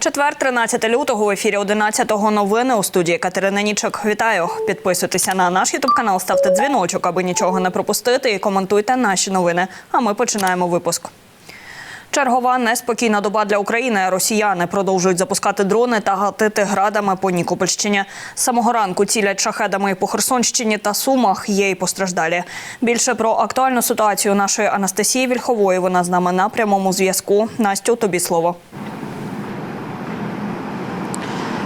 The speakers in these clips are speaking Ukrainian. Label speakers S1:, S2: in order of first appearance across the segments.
S1: Четвер, 13 лютого, в ефірі 11-го новини у студії Катерина Нічок. Вітаю! Підписуйтеся на наш ютуб канал, ставте дзвіночок, аби нічого не пропустити, і коментуйте наші новини. А ми починаємо випуск. Чергова неспокійна доба для України. Росіяни продовжують запускати дрони та гатити градами по Нікопольщині. З самого ранку цілять шахедами по Херсонщині та Сумах. Є й постраждалі. Більше про актуальну ситуацію нашої Анастасії Вільхової. Вона з нами на прямому зв'язку. Настю, тобі слово.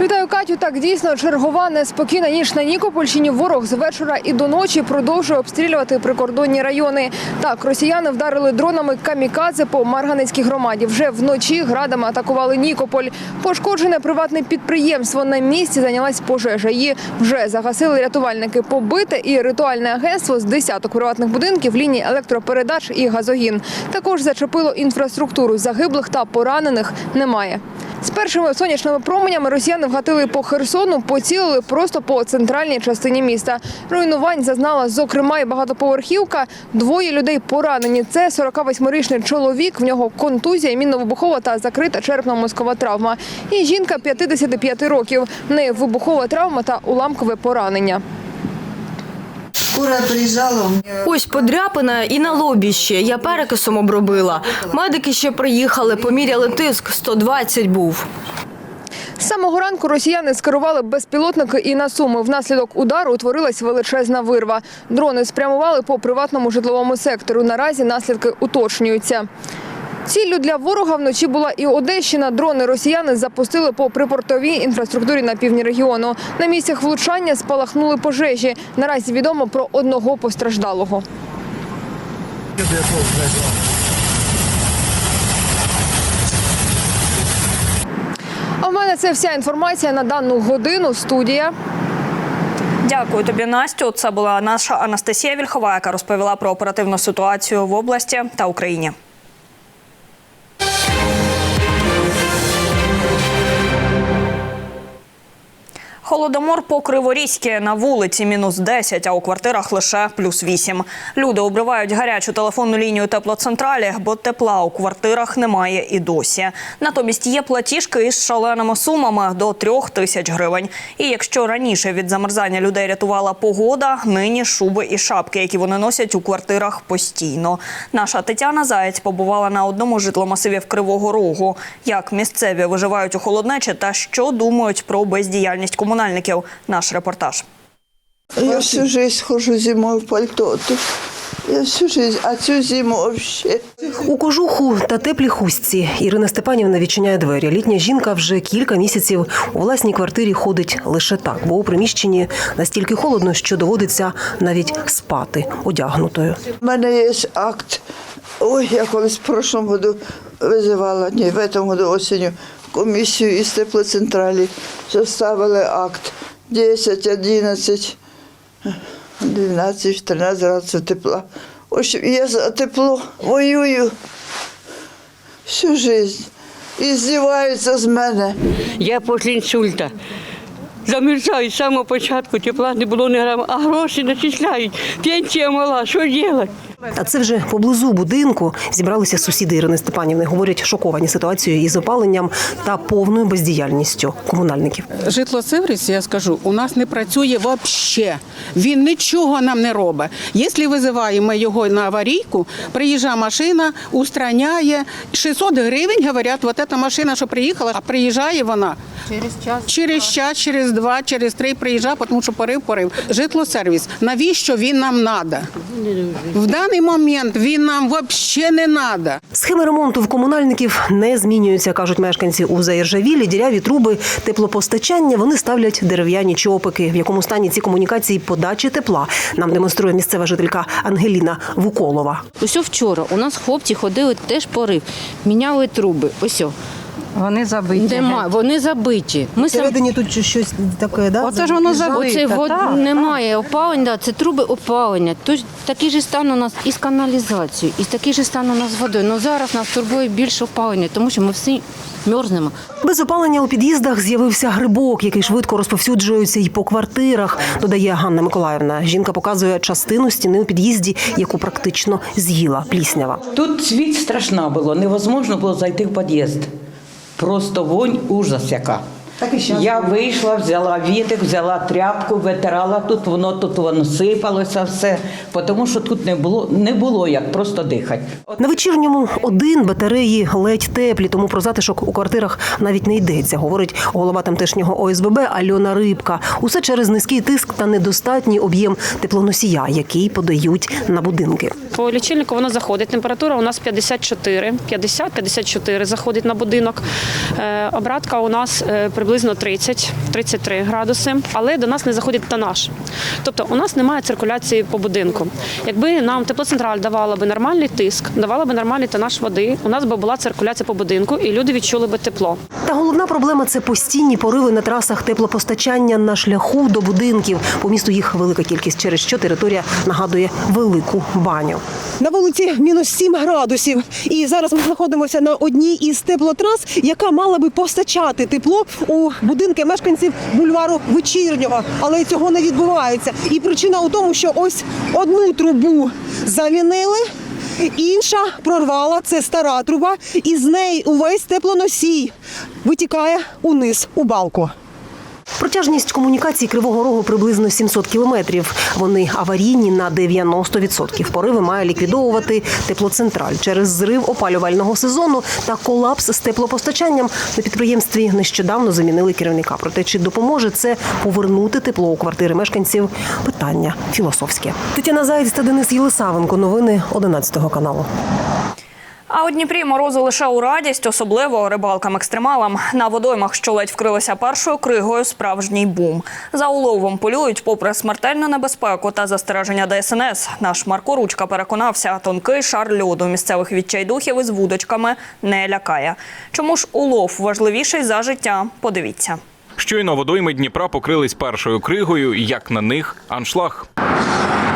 S2: Вітаю, Катю. Так дійсно чергова неспокійна ніч на Нікопольщині. Ворог з вечора і до ночі продовжує обстрілювати прикордонні райони. Так, росіяни вдарили дронами камікадзе по Марганецькій громаді. Вже вночі градами атакували Нікополь. Пошкоджене приватне підприємство на місці зайнялась пожежа. Її вже загасили рятувальники. Побите і ритуальне агентство з десяток приватних будинків, ліній електропередач і газогін. Також зачепило інфраструктуру. Загиблих та поранених немає. З першими сонячними променями росіяни вгатили по Херсону, поцілили просто по центральній частині міста. Руйнувань зазнала, зокрема, і багатоповерхівка. Двоє людей поранені. Це 48-річний чоловік. В нього контузія, мінно-вибухова та закрита черепно-мозкова травма. І жінка 55 років. В неї вибухова травма та уламкове поранення.
S3: Скоро приїжджала,
S4: Ось подряпина і на лобі ще. Я перекисом обробила. Медики ще приїхали, поміряли тиск, 120 був.
S2: З самого ранку росіяни скерували безпілотники і на суми. Внаслідок удару утворилась величезна вирва. Дрони спрямували по приватному житловому сектору. Наразі наслідки уточнюються. Ціллю для ворога вночі була і Одещина. Дрони росіяни запустили по припортовій інфраструктурі на півдні регіону. На місцях влучання спалахнули пожежі. Наразі відомо про одного постраждалого. А в мене це вся інформація на дану годину. Студія.
S1: Дякую тобі, Настю. Це була наша Анастасія Вільхова, яка розповіла про оперативну ситуацію в області та Україні. Холодомор по Криворізьки на вулиці мінус 10, а у квартирах лише плюс 8. Люди обривають гарячу телефонну лінію теплоцентралі, бо тепла у квартирах немає і досі. Натомість є платіжки із шаленими сумами до трьох тисяч гривень. І якщо раніше від замерзання людей рятувала погода, нині шуби і шапки, які вони носять у квартирах постійно. Наша Тетяна Заєць побувала на одному житломасивів Кривого Рогу. Як місцеві виживають у холоднечі та що думають про бездіяльність комунальників. Наш репортаж.
S3: Я всю жизнь хожу зимою в пальто. Тут я всю жизнь, а цю зиму вообще.
S5: У кожуху та теплій хустці Ірина Степанівна відчиняє двері. Літня жінка вже кілька місяців у власній квартирі ходить лише так, бо у приміщенні настільки холодно, що доводиться навіть спати одягнутою.
S3: У мене є акт. Ой, я колись в прошлому году визивала, ні, в цьому году осінню комісію із теплоцентралі. Составили акт 10, 11, 12, 14 градусів тепла. Общем, я за тепло воюю всю жизнь. І здіваються з мене.
S6: Я після інсульта. Замерзаю з самого початку, тепла не було ні грама, а гроші начисляють. Пенсія мала, що робити?
S5: А це вже поблизу будинку зібралися сусіди Ірини Степанівни. Говорять, шоковані ситуацією із опаленням та повною бездіяльністю комунальників.
S7: Житлосервіс, я скажу, у нас не працює взагалі. Він нічого нам не робить. Якщо визиваємо його на аварійку, приїжджає машина, устраняє 600 гривень, говорять, вот ця машина, що приїхала, а приїжджає вона через час, через час, через два, через три приїжджає, тому що порив, порив. Житлосервіс. Навіщо він нам треба? В даний момент він нам взагалі не треба.
S5: Схеми ремонту в комунальників не змінюються, кажуть мешканці у Заіржавілі. Діряві труби теплопостачання вони ставлять дерев'яні чопики. В якому стані ці комунікації подачі тепла нам демонструє місцева жителька Ангеліна Вуколова.
S8: Ось вчора у нас хлопці ходили теж порив, міняли труби. Ось.
S9: Вони забиті.
S8: Нема, вони забиті. Ми сам...
S5: тут щось таке, да?
S9: Оце ж воно забите.
S8: Оце вод...
S9: так.
S8: немає опалення, да, це труби опалення. Тож такий же стан у нас із каналізацією, і такий же стан у нас з водою. Ну зараз нас турбує більше опалення, тому що ми всі мерзнемо.
S5: Без опалення у під'їздах з'явився грибок, який швидко розповсюджується і по квартирах, додає Ганна Миколаївна. Жінка показує частину стіни у під'їзді, яку практично з'їла пліснява.
S10: Тут світ страшна було, невозможно було зайти в під'їзд. Просто вонь ужас яка.
S5: Так і щас.
S10: Я вийшла, взяла вітик, взяла тряпку, витирала тут, воно тут воно сипалося все, тому що тут не було, не було як просто дихати.
S5: На вечірньому один батареї ледь теплі, тому про затишок у квартирах навіть не йдеться, говорить голова тамтешнього ОСББ Альона Рибка. Усе через низький тиск та недостатній об'єм теплоносія, який подають на будинки.
S11: По лічильнику воно заходить. Температура у нас 54, 50-54 заходить на будинок. Е, Обратка у нас е, приблизно 30-33 градуси, але до нас не заходить тонаж. Тобто у нас немає циркуляції по будинку. Якби нам теплоцентраль давала би нормальний тиск, давала би нормальний тонаж води, у нас би була циркуляція по будинку і люди відчули би тепло.
S5: Та головна проблема це постійні пориви на трасах теплопостачання на шляху до будинків. По місту їх велика кількість, через що територія нагадує велику баню.
S12: На вулиці мінус 7 градусів. І зараз ми знаходимося на одній із теплотрас, яка мала би постачати тепло у будинки мешканців бульвару вечірнього. Але цього не відбувається. І причина у тому, що ось одну трубу завінили. Інша прорвала це стара труба, і з неї увесь теплоносій витікає униз у балку.
S5: Протяжність комунікацій Кривого Рогу приблизно 700 кілометрів. Вони аварійні на 90%. Пориви має ліквідовувати теплоцентраль через зрив опалювального сезону та колапс з теплопостачанням. На підприємстві нещодавно замінили керівника. Проте чи допоможе це повернути тепло у квартири мешканців? Питання філософське. Тетяна Заєць та Денис Єлисавенко. Новини 11 каналу.
S1: А у Дніпрі морози лише у радість, особливо рибалкам-екстремалам. На водоймах, що ледь вкрилися першою кригою, справжній бум. За уловом полюють попри смертельну небезпеку та застереження ДСНС. Наш Марко Ручка переконався, тонкий шар льоду місцевих відчайдухів із вудочками не лякає. Чому ж улов важливіший за життя? Подивіться.
S13: Щойно водойми Дніпра покрились першою кригою, як на них аншлаг.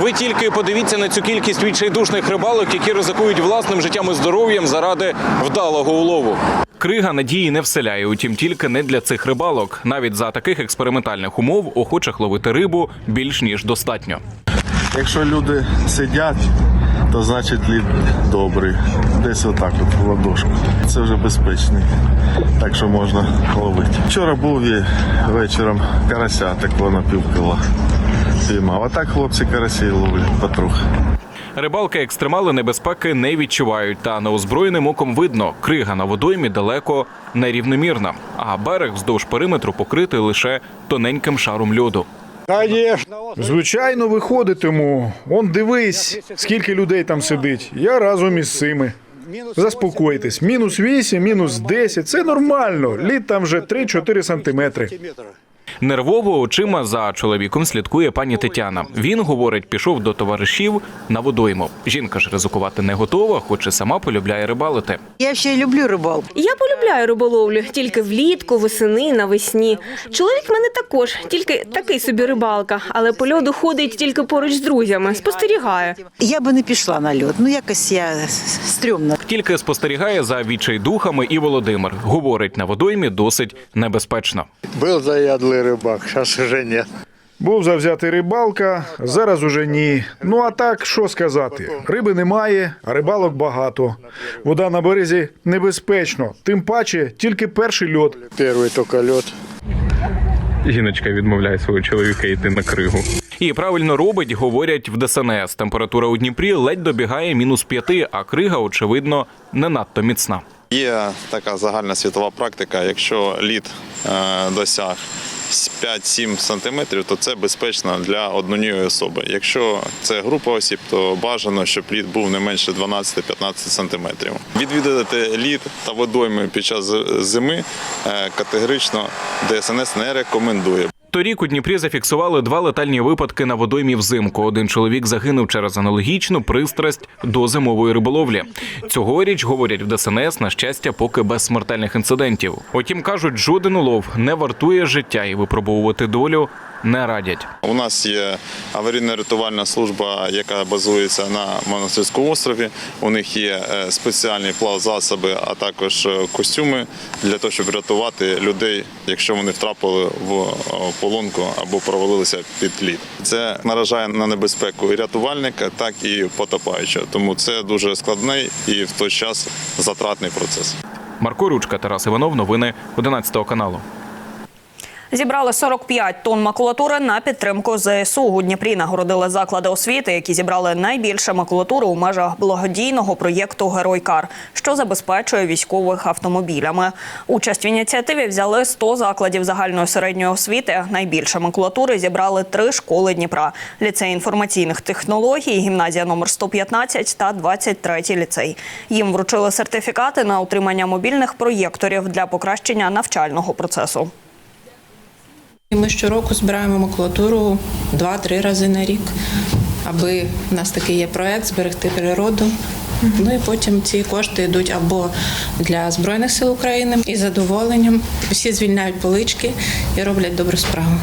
S13: Ви тільки подивіться на цю кількість відчайдушних рибалок, які ризикують власним життям і здоров'ям заради вдалого улову. Крига надії не вселяє, утім тільки не для цих рибалок. Навіть за таких експериментальних умов охочих ловити рибу більш ніж достатньо.
S14: Якщо люди сидять, то значить лід добрий. Десь отак от в ладошку. Це вже безпечний, так що можна ловити. Вчора був я вечором карася, такого на півкила піймав. А так хлопці карасі ловлять потрохи.
S13: Рибалки екстремали небезпеки не відчувають, та неозброєним оком видно, крига на водоймі далеко нерівномірна, а берег вздовж периметру покритий лише тоненьким шаром льоду.
S15: Звичайно, виходитиму. Он дивись, скільки людей там сидить. Я разом із цими. Заспокойтесь. Мінус 8, мінус 10 – це нормально. Лід там вже 3-4 сантиметри.
S13: Нервово очима за чоловіком слідкує пані Тетяна. Він говорить, пішов до товаришів на водойму. Жінка ж ризикувати не готова, хоч і сама полюбляє рибалити.
S9: Я ще й люблю рибалку.
S4: Я полюбляю риболовлю тільки влітку, восени, навесні. Чоловік мене також, тільки такий собі рибалка, але по льоду ходить тільки поруч з друзями, спостерігає.
S9: Я би не пішла на льод. Ну якось я стрьомно.
S13: Тільки спостерігає за відчайдухами і Володимир. Говорить, на водоймі досить небезпечно.
S14: Був заядлий рибак, зараз вже ні.
S15: Був завзятий рибалка, зараз уже ні. Ну а так, що сказати? Риби немає, а рибалок багато. Вода на березі небезпечно, тим паче тільки перший льот.
S14: Перший тільки льот.
S13: Жіночка відмовляє свого чоловіка йти на кригу. І правильно робить, говорять в ДСНС. Температура у Дніпрі ледь добігає мінус п'яти, а крига, очевидно, не надто міцна.
S14: Є така загальна світова практика. Якщо лід е, досяг 5-7 сантиметрів, то це безпечно для однієї особи. Якщо це група осіб, то бажано, щоб лід був не менше 12-15 сантиметрів. Відвідати лід та водойми під час зими е, категорично ДСНС не рекомендує.
S13: Торік у Дніпрі зафіксували два летальні випадки на водоймі взимку. Один чоловік загинув через аналогічну пристрасть до зимової риболовлі. Цьогоріч говорять в ДСНС, на щастя, поки без смертельних інцидентів. Утім, кажуть, жоден улов не вартує життя і випробовувати долю не радять.
S14: У нас є аварійно-рятувальна служба, яка базується на монастирському острові. У них є е, спеціальні плавзасоби, а також е, костюми для того, щоб рятувати людей, якщо вони втрапили в е, полонку або провалилися під лід. Це наражає на небезпеку і рятувальника, так і потопаючого. Тому це дуже складний і в той час затратний процес.
S13: Марко Ручка, Тарас Іванов. Новини 11 каналу.
S1: Зібрали 45 тонн макулатури на підтримку ЗСУ. У Дніпрі нагородили заклади освіти, які зібрали найбільше макулатури у межах благодійного проєкту Геройкар, що забезпечує військових автомобілями. Участь в ініціативі взяли 100 закладів загальної середньої освіти. Найбільше макулатури зібрали три школи Дніпра: ліцей інформаційних технологій, гімназія номер 115 та 23 ліцей. Їм вручили сертифікати на отримання мобільних проєкторів для покращення навчального процесу.
S16: Ми щороку збираємо макулатуру 2-3 рази на рік, аби в нас такий є проект зберегти природу. Ну і потім ці кошти йдуть або для Збройних сил України із задоволенням. Всі звільняють полички і роблять добру справу.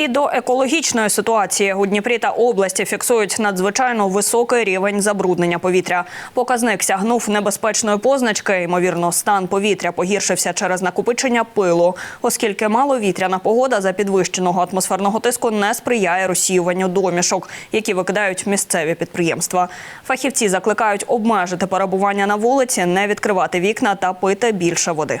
S1: І до екологічної ситуації у Дніпрі та області фіксують надзвичайно високий рівень забруднення повітря. Показник сягнув небезпечної позначки. Ймовірно, стан повітря погіршився через накопичення пилу, оскільки маловітряна погода за підвищеного атмосферного тиску не сприяє розсіюванню домішок, які викидають місцеві підприємства. Фахівці закликають обмежити перебування на вулиці, не відкривати вікна та пити більше води.